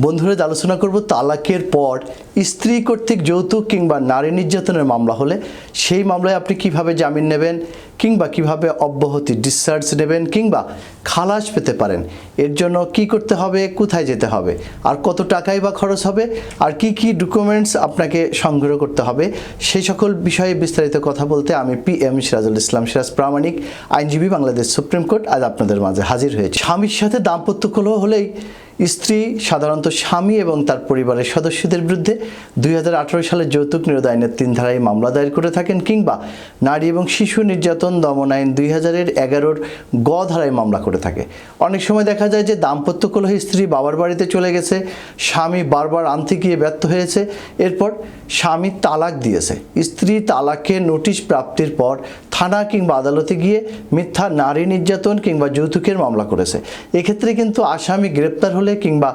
বন্ধুরা আলোচনা করব তালাকের পর স্ত্রী কর্তৃক যৌতুক কিংবা নারী নির্যাতনের মামলা হলে সেই মামলায় আপনি কীভাবে জামিন নেবেন কিংবা কীভাবে অব্যাহতি ডিসচার্জ নেবেন কিংবা খালাস পেতে পারেন, এর জন্য কি করতে হবে, কোথায় যেতে হবে, আর কত টাকাই বা খরচ হবে, আর কি কি ডকুমেন্টস আপনাকে সংগ্রহ করতে হবে সেই সকল বিষয়ে বিস্তারিত কথা বলতে আমি পি এম সিরাজুল ইসলাম সিরাজ প্রামাণিক, আইনজীবী বাংলাদেশ সুপ্রিম কোর্ট আজ আপনাদের মাঝে হাজির হয়েছে। স্বামীর সাথে দাম্পত্য কলহ হলেই স্ত্রী, সাধারণত স্বামী এবং তার পরিবারের সদস্যদের বিরুদ্ধে দুই হাজার আঠেরো সালে যৌতুক নিরোধ আইনের তিন ধারায় মামলা দায়ের করে থাকেন কিংবা নারী এবং শিশু নির্যাতন দমন আইন দুই হাজারের এগারোর গ ধারায় মামলা করে থাকে। অনেক সময় দেখা যায় যে দাম্পত্য কলহে স্ত্রী বাবার বাড়িতে চলে গেছে, স্বামী বারবার আনতে গিয়ে ব্যর্থ হয়েছে, এরপর স্বামী তালাক দিয়েছে। স্ত্রী তালাকের নোটিশ প্রাপ্তির পর থানা কিংবা আদালতে গিয়ে মিথ্যা, নারী নির্যাতন কিংবা যৌতুকের মামলা করেছে। এক্ষেত্রে কিন্তু আসামি গ্রেপ্তার হলে কিংবা